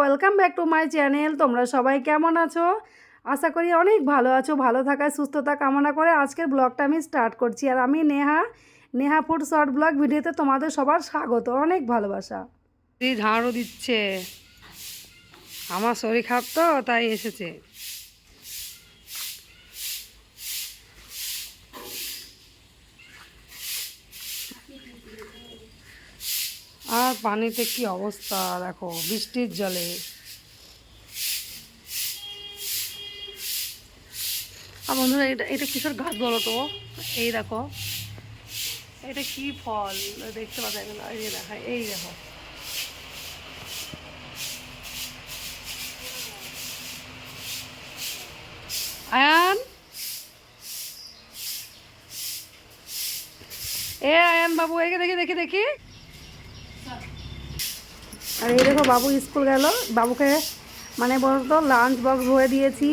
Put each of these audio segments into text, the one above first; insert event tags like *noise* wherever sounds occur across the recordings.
Welcome back to my channel. তোমরা সবাই কেমন আছো? আশা করি অনেক ভালো আছো, ভালো থাকায় সুস্থতা কামনা করে আজকের ব্লগটা আমি স্টার্ট করছি। আর আমি Neha Neha food short vlog ভিডিওতে তোমাদের সবার স্বাগত, অনেক ভালোবাসা। ঝাড়ও ঝাড়ু দিচ্ছে। আমার শরীর খারাপ তো, তাই এসেছে। পানিতে কি অবস্থা? দেখো, বৃষ্টির জলে। আর বন্ধুরা, এটা এটা কিসের গাছ বলো তো? এই দেখো, এটা কি ফল? দেখতে পাচ্ছ না এই দেখা, এই দেখো। আয়ান? এ আয়ান বাবু, একে দেখি দেখি দেখি। আর এই দেখো বাবু স্কুল গেল। বাবুকে মানে বলতো লাঞ্চ বক্স ভরে দিয়েছি।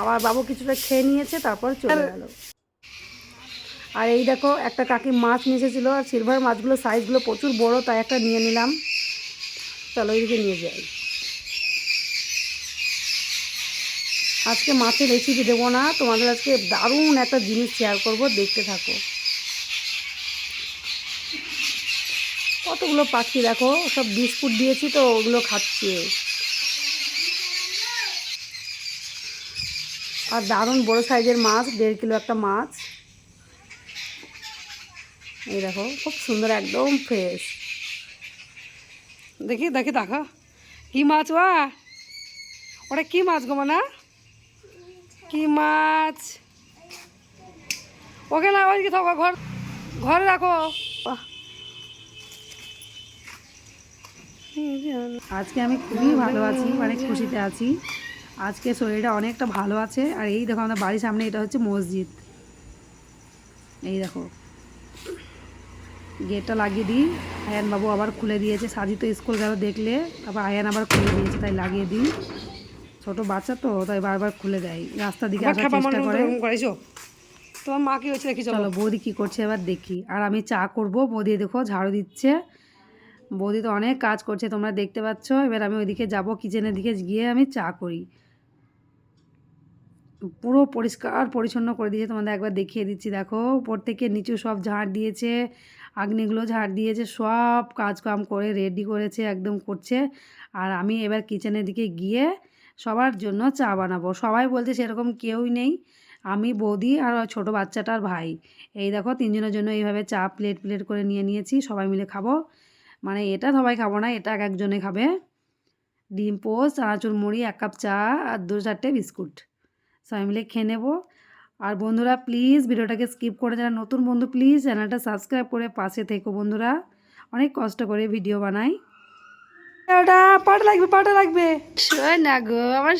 আবার বাবু কিছুটা খেয়ে নিয়েছে তারপর চলে গেল। আর এই দেখো একটা কাকি মাছ নিয়ে এসেছিল আর সিলভার মাছগুলো সাইজগুলো প্রচুর বড় তাই একটা নিয়ে নিলাম। চলো এইদিকে নিয়ে যাই। আজকে মাছের রেসিপি দেবো না তোমাদের আজকে দারুণ একটা জিনিস শেয়ার করব দেখতে থাকো। কতগুলো পাখি দেখো? সব বিস্কুট দিয়েছি তো, ওগুলো খাচ্ছে। আর দারুণ বড় সাইজের মাছ, দেড় কিলো একটা মাছ। এই দেখো, খুব সুন্দর, একদম ফ্রেশ দেখি দেখি, দেখা। কি মাছ, ওয়া? ওটা কি মাছ গো না কি মাছ? ওকে না থাকো, ঘর, ঘরে রাখো। আজকে আমি খুবই ভালো আছি অনেক খুশিতে আছি। আজকে শরীরটা অনেকটা ভালো আছে আর এই দেখো আমাদের বাড়ির সামনে এটা হচ্ছে মসজিদ। এই দেখো। গেটটা লাগিয়ে দিই। আয়ান বাবু আবার খুলে দিয়েছে সাজি তো স্কুল গেল দেখলে তারপর আয়ান আবার খুলে দিয়েছে তাই লাগিয়ে দিই। ছোট বাচ্চা তো তাই বারবার খুলে দেয় রাস্তার দিকে আসার চেষ্টা করে। তোমার মা কি হয়েছে? দেখি চলো। চলো বৌদি কী করছে এবার দেখি। আর আমি চা করব বৌদি দেখো ঝাড়ু দিচ্ছে। বৌদি তো অনেক কাজ করছে, তোমরা দেখতে পাচ্ছ। এবার আমি ওইদিকে যাব কিচেনের দিকে, গিয়ে আমি চা করি। পুরো পরিষ্কার পরিচ্ছন্ন করে দিয়েছে, তোমাদের একবার দেখিয়ে দিচ্ছি। দেখো, উপর থেকে নিচু সব ঝাড় দিয়েছে আগ্নিগুলো ঝাড় দিয়েছে, সব কাজ কাম করে রেডি করেছে, একদম করছে। আর আমি এবার কিচেনের দিকে গিয়ে সবার জন্য চা বানাবো। সবাই বলছে সেরকম কেউই নেই, আমি, বৌদি আর ছোটো বাচ্চাটার ভাই। এই দেখো, তিনজনের জন্য এইভাবে চা প্লেট প্লেট করে নিয়ে নিয়েছি, সবাই মিলে খাব। মানে এটা সবাই খাব না এটা এক একজনে খাবে। ডিম পোস্ট চানাচুর মুড়ি এক কাপ চা আর দু চারটে বিস্কুট। সবাই মিলে খেয়ে নেব। আর বন্ধুরা প্লিজ ভিডিওটাকে স্কিপ করে যারা নতুন বন্ধু প্লিজ চ্যানেলটা সাবস্ক্রাইব করে পাশে থেকো বন্ধুরা। অনেক কষ্ট করে ভিডিও বানাই। ওটা পাটা লাগবে পাটা লাগবে। না গো আমার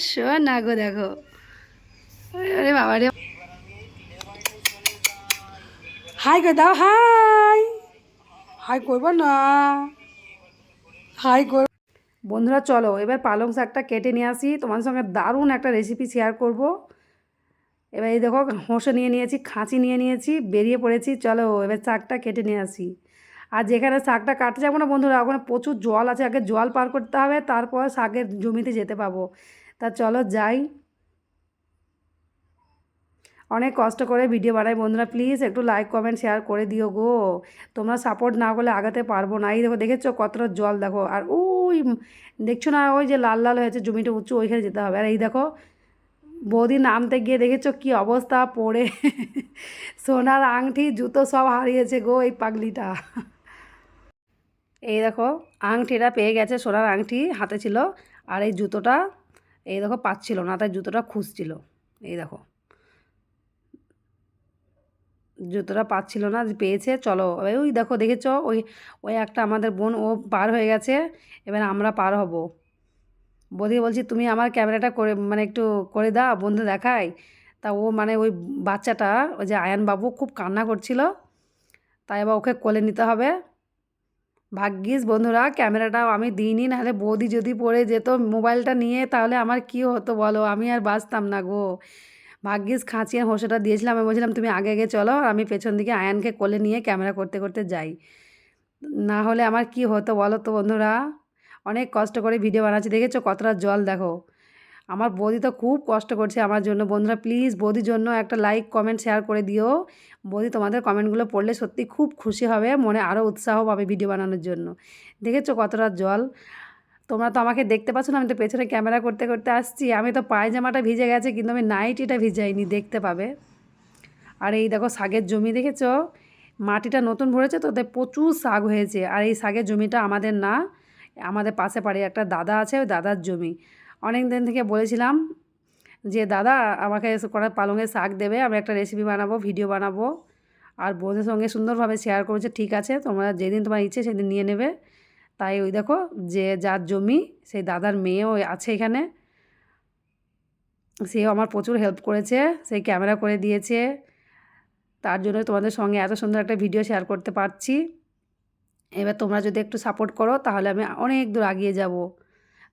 না গো দেখো। আরে বাবা রে হাই করে দাও হাই হাই করব না। হাই কর বন্ধুরা, চলো, এবার পালং শাকটা কেটে নিয়ে আসি। তোমাদের সঙ্গে দারুণ একটা রেসিপি শেয়ার করব। এবার এই দেখো হোঁসে নিয়ে নিয়েছি, খাঁচি নিয়ে নিয়েছি, বেরিয়ে পড়েছি। চলো, এবার শাকটা কেটে নিয়ে আসি। আর যেখানে শাকটা কাটতে যাব না বন্ধুরা, ওখানে প্রচুর জল আছে, আগে জল পার করতে হবে, তারপর শাকের জমিতে যেতে পাবো। তা চলো যাই। অনেক কষ্ট করে ভিডিও বানাই। বন্ধুরা প্লিজ একটু লাইক কমেন্ট শেয়ার করে দিও গো। তোমরা সাপোর্ট না করলে আগাতে পারব না। এই দেখো, দেখেছ কতটা জল দেখো? আর ওই দেখছ না, ওই যে লাল লাল হয়েছে, জমিটা উঁচু, ওইখানে যেতে হবে। আর এই দেখো, বৌদি নামতে গিয়ে দেখেছ কি অবস্থা, পড়ে। *laughs* সোনার আংটি, জুতো সব হারিয়েছে গো এই পাগলিটা। এই দেখো, আংটিটা পেয়ে গেছে, সোনার আংটি হাতে ছিল। আর এই জুতোটা, এই দেখো, পাচ্ছিল না, তাই জুতোটা খুঁজছিল। এই দেখো। জুতোটা পাচ্ছিল না পেয়েছে, চলো। ওই দেখো, দেখেছ? ওই ওই একটা আমাদের বোন, ও পার হয়ে গেছে। এবার আমরা পার হব। বৌদি বলছি, তুমি আমার ক্যামেরাটা করে মানে একটু করে দাও বন্ধু দেখাই। তা ও মানে ওই বাচ্চাটা, ওই যে আয়ান বাবু খুব কান্না করছিল। তাই এবার ওকে কোলে নিতে হবে। ভাগ্যিস বন্ধুরা, ক্যামেরাটাও আমি দিইনি, নাহলে বৌদি যদি পড়ে যেত মোবাইলটা নিয়ে, তাহলে আমার কী হতো বলো? আমি আর বাঁচতাম না গো। ভাগ্যিস খাঁচিয়ে হোসেটা দিয়েছিলাম। আমি বলছিলাম, তুমি আগে আগে চলো আমি পেছন দিকে আয়ানকে কোলে নিয়ে ক্যামেরা করতে করতে যাই। না হলে আমার কি হতো বলো তো বন্ধুরা? অনেক কষ্ট করে ভিডিও বানাচ্ছি। দেখেছ কতটা জল, দেখো। আমার বৌদি তো খুব কষ্ট করছে আমার জন্য। বন্ধুরা প্লিজ বৌদির জন্য একটা লাইক কমেন্ট শেয়ার করে দিও। বৌদি তোমাদের কমেন্টগুলো পড়লে সত্যি খুব খুশি হবে, মনে আরও উৎসাহ পাবে ভিডিও বানানোর জন্য। দেখেছ কতটা জল? তোমরা তো আমাকে দেখতে পাচ্ছ না, আমি তো পেছনে ক্যামেরা করতে করতে আসছি। আমি তো পায়জামাটা ভিজে গেছে, কিন্তু আমি নাইটিটা ভিজাইনি, দেখতে পাবে। আর এই দেখো শাকের জমি দেখেছ? মাটিটা নতুন ভরেছে, তো প্রচুর শাক হয়েছে। আর এই শাকের জমিটা আমাদের না, আমাদের পাশে পাড়ে একটা দাদা আছে, ওই দাদার জমি। অনেক দিন থেকে বলেছিলাম যে, দাদা, আমাকে করা পালংয়ের শাক দেবে, আমি একটা রেসিপি বানাবো ভিডিও বানাবো। আর বোনের সঙ্গে সুন্দরভাবে শেয়ার করেছে, ঠিক আছে, তোমরা যেদিন তোমার ইচ্ছে সেদিন নিয়ে নেবে। তাই ওই দেখো যে যার জমি, সেই দাদার মেয়েও আছে এখানে। সেও আমার প্রচুর হেল্প করেছে সেই ক্যামেরা করে দিয়েছে। তার জন্য তোমাদের সঙ্গে এত সুন্দর একটা ভিডিও শেয়ার করতে পারছি। এবার তোমরা যদি একটু সাপোর্ট করো, তাহলে আমি অনেক দূর আগিয়ে যাব।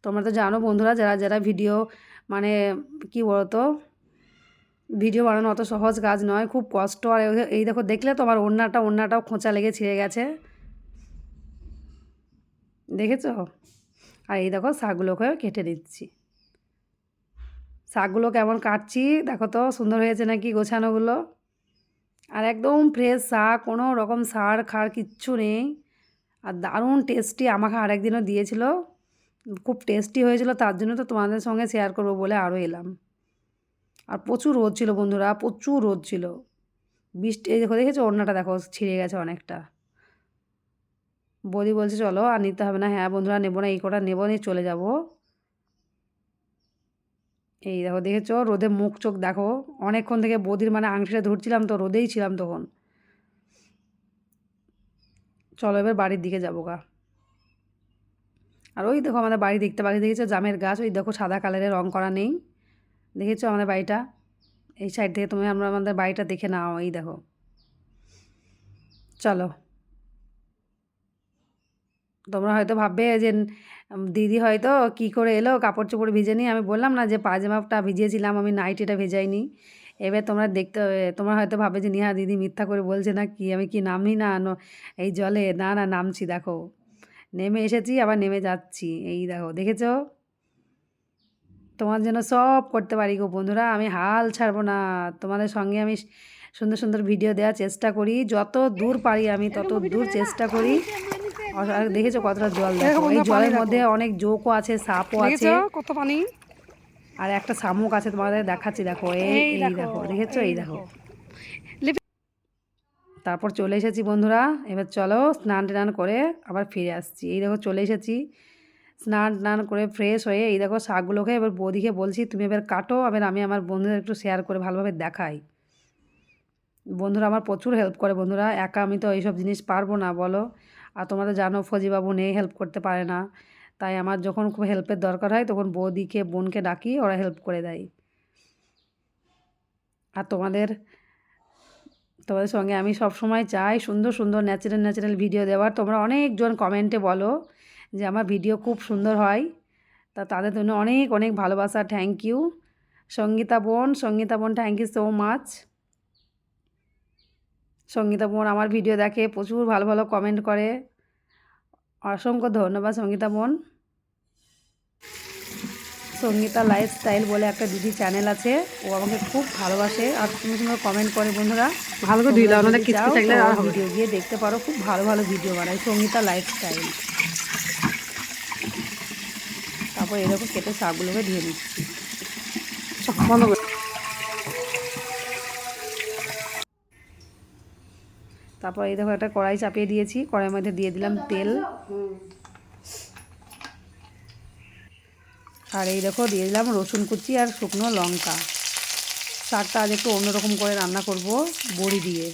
তোমরা তো জানো বন্ধুরা, যারা যারা ভিডিও মানে কি বলতো ভিডিও বানানো অত সহজ কাজ নয়, খুব কষ্ট। আর এই- এই দেখো, দেখলে তোমার ওড়নাটা, ওড়নাটাও খোঁচা লেগে ছিঁড়ে গেছে। দেখেছ? আর এই দেখো শাকগুলোকেও কেটে দিচ্ছি। শাকগুলো কেমন কাটছি? দেখো তো, সুন্দর হয়েছে নাকি গোছানোগুলো? আর একদম ফ্রেশ শাক, কোনো রকম সার খার কিচ্ছু নেই। আর দারুণ টেস্টি আমাকে আরেকদিনও দিয়েছিল। খুব টেস্টি হয়েছিল, তার জন্য তো তোমাদের সঙ্গে শেয়ার করব বলে আরও এলাম। আর প্রচুর রোদ ছিল বন্ধুরা, প্রচুর রোদ ছিল। বৃষ্টি দেখো, দেখেছ? ওড়নাটা দেখো, ছিঁড়ে গেছে অনেকটা। বৌদি বলছে, চলো আর নিতে হবে না। হ্যাঁ বন্ধুরা, নেব না, এই কটা নেব, নিয়ে চলে যাব। এই দেখো, দেখেছ? রোদে মুখ চোখ, দেখো। অনেকক্ষণ থেকে বৌদির মানে আংটিটা ধরছিলাম তো, রোদেই ছিলাম তখন। চলো এবার বাড়ির দিকে যাব গা। আর ওই দেখো আমাদের বাড়ি দেখতে বাড়ি দেখেছ? জামের গাছ, ওই দেখো সাদা কালারের রং করা নেই। দেখেছ আমাদের বাড়িটা? এই সাইড থেকে তুমি আমরা আমাদের বাড়িটা দেখে নাও, এই দেখো। চলো। তোমরা হয়তো ভাববে যে দিদি হয়তো কি করে এলো? কাপড় চোপড় ভিজে নি? আমি বললাম না যে পায়জামাটা ভিজিয়েছিলাম আমি নাইটিটা ভেজাইনি এবার তোমরা দেখতে তোমরা হয়তো ভাবে যে নিহা দিদি মিথ্যা করে বলছে না কি? আমি কি নামি না? এই জলে না না নামছি দেখো। নেমে এসেছি আবার নেমে যাচ্ছি। এই দেখো দেখেছ? তোমার জন্য সব করতে পারি গো বন্ধুরা আমি হাল ছাড়বো না। তোমাদের সঙ্গে আমি সুন্দর সুন্দর ভিডিও দেওয়ার চেষ্টা করি। যত দূর পারি আমি তত দূর চেষ্টা করি। দেখেছ কতটা জল দেখো এই জলের মধ্যে অনেক জোকও আছে সাপও আছে। কত পানি? আর একটা শামুক আছে তোমাদের দেখাচ্ছি। দেখো এই এই দেখো দেখেছ? এই দেখো। তারপর চলে এসেছি বন্ধুরা এবার চলো স্নান টান করে আবার ফিরে আসছি। এই দেখো চলে এসেছি। স্নান টান করে ফ্রেশ হয়ে এই দেখো শাকগুলোকে এবার বৌদিকে বলছি তুমি এবার কাটো এবার আমি আমার বন্ধুদের একটু শেয়ার করে ভালোভাবে দেখাই। বন্ধুরা আমার প্রচুর হেল্প করে বন্ধুরা। একা আমি তো এইসব জিনিস পারব না বলো। আর তোমরা তো জানো ফজিবাবু নেই হেল্প করতে পারে না। তাই আমার যখন খুব হেল্পের দরকার হয়, তখন বৌদিকে, বোনকে ডাকি, ওরা হেল্প করে দেয়। আর তোমাদের তোমাদের সঙ্গে আমি সব সময় চাই সুন্দর সুন্দর ন্যাচারাল ন্যাচারাল ভিডিও দেওয়ার। তোমরা অনেকজন কমেন্টে বলো যে আমার ভিডিও খুব সুন্দর হয়। তা তাদের জন্য অনেক অনেক ভালোবাসা। থ্যাংক ইউ সঙ্গীতা বোন সঙ্গীতা বোন thank you so much Sangeeta বোন আমার ভিডিও দেখে প্রচুর ভালো ভালো কমেন্ট করে। অসংখ্য ধন্যবাদ সঙ্গীতা বোন সঙ্গীতা লাইফস্টাইল বলে একটা দিদি চ্যানেল আছে ও আমাকে খুব ভালোবাসে। আর সুন্দর সুন্দর কমেন্ট করে বন্ধুরা। ভালো করে থাকলে আর ভিডিও গিয়ে দেখতে পারো খুব ভালো ভালো ভিডিও বানায় সঙ্গীতা লাইফস্টাইল তারপর এরকম কেটে শাকগুলোকে দিয়ে দিচ্ছি সব বন্ধ করে তারপর এই দেখো একটা কড়াই চাপিয়ে দিয়েছি কড়াইয়ের মধ্যে দিয়ে দিলাম তেল। আর এই দেখো দিয়ে দিলাম রসুন কুচি আর শুকনো লঙ্কা। শাকটা আজ একটু অন্যরকম করে রান্না করব বড়ি দিয়ে।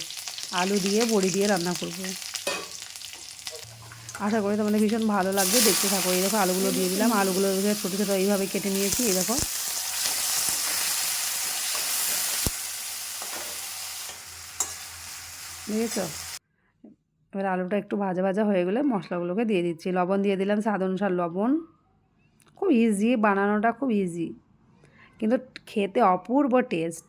আলু দিয়ে বড়ি দিয়ে রান্না করব। আশা করি তোমাদের ভীষণ ভালো লাগবে দেখতে থাকো। এই দেখো আলুগুলো দিয়ে দিলাম। আলুগুলো ছোটো ছোটো এইভাবে কেটে নিয়েছি এই দেখো। দেখেছ এবার আলুটা একটু ভাজা ভাজা হয়ে গেলে মশলাগুলোকে দিয়ে দিচ্ছি। লবণ দিয়ে দিলাম স্বাদ অনুসার লবণ। খুব ইজি বানানোটা খুব ইজি কিন্তু খেতে অপূর্ব টেস্ট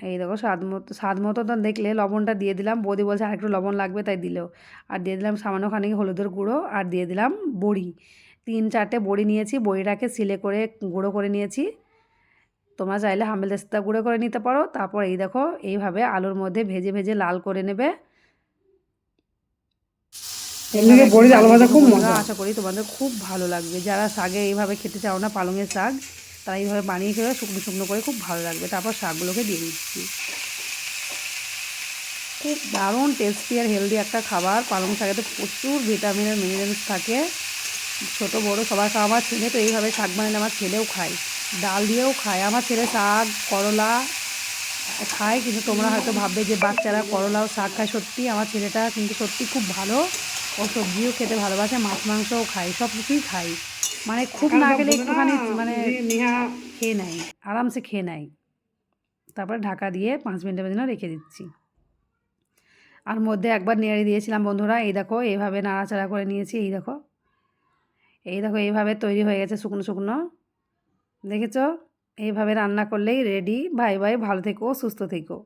এই দেখো, স্বাদ মতো স্বাদ মতো তো দেখলে লবণটা দিয়ে দিলাম। বৌদি বলছে আরেকটু লবণ লাগবে, তাই দিলেও আর দিয়ে দিলাম সামান্য খানিক হলুদের গুঁড়ো আর দিয়ে দিলাম বড়ি। তিন চারটে বড়ি নিয়েছি, বড়িটাকে সিলে করে, গুঁড়ো করে নিয়েছি। তোমরা চাইলে হামেল দেস্তা গুঁড়ো করে নিতে পারো। তারপর এই দেখো এইভাবে আলুর মধ্যে ভেজে ভেজে লাল করে নেবে। আশা করি তোমাদের খুব ভালো লাগবে। যারা শাগে এইভাবে খেতে চাও না পালংয়ের শাক তারা এইভাবে বানিয়ে খেলে শুকনো শুকনো করে খুব ভালো লাগবে। তারপর শাকগুলোকে দিয়ে দিচ্ছি। খুব দারুণ টেস্টি আর হেলদি একটা খাবার। পালং শাকেতে প্রচুর ভিটামিনের মিনারেলস থাকে। ছোট বড় সবার খাওয়া আমার ছেলে তো এইভাবে শাক বানালে আমার ছেলেও খায়। ডাল দিয়েও খায়। আমার ছেলে শাক করলা খায় কিন্তু তোমরা হয়তো ভাববে যে বাচ্চারা করলাও শাক খায় সত্যি। আমার ছেলেটা কিন্তু সত্যি খুব ভালো। ও সবজিও খেতে ভালোবাসে মাছ মাংসও খায় সব কিছুই খায়। মানে খুব না গেলে একটুখানি মানে খেয়ে নেয় আরামসে খেয়ে নেয় তারপরে ঢাকা দিয়ে পাঁচ মিনিটের জন্য রেখে দিচ্ছি। আর মধ্যে একবার নেড়ে দিয়েছিলাম বন্ধুরা এই দেখো এইভাবে নাড়াচাড়া করে নিয়েছি এই দেখো। এই দেখো এইভাবে তৈরি হয়ে গেছে শুকনো শুকনো। দেখেছ? এইভাবে রান্না করলেই রেডি ভাই ভাই ভালো থেকো সুস্থ থেকো।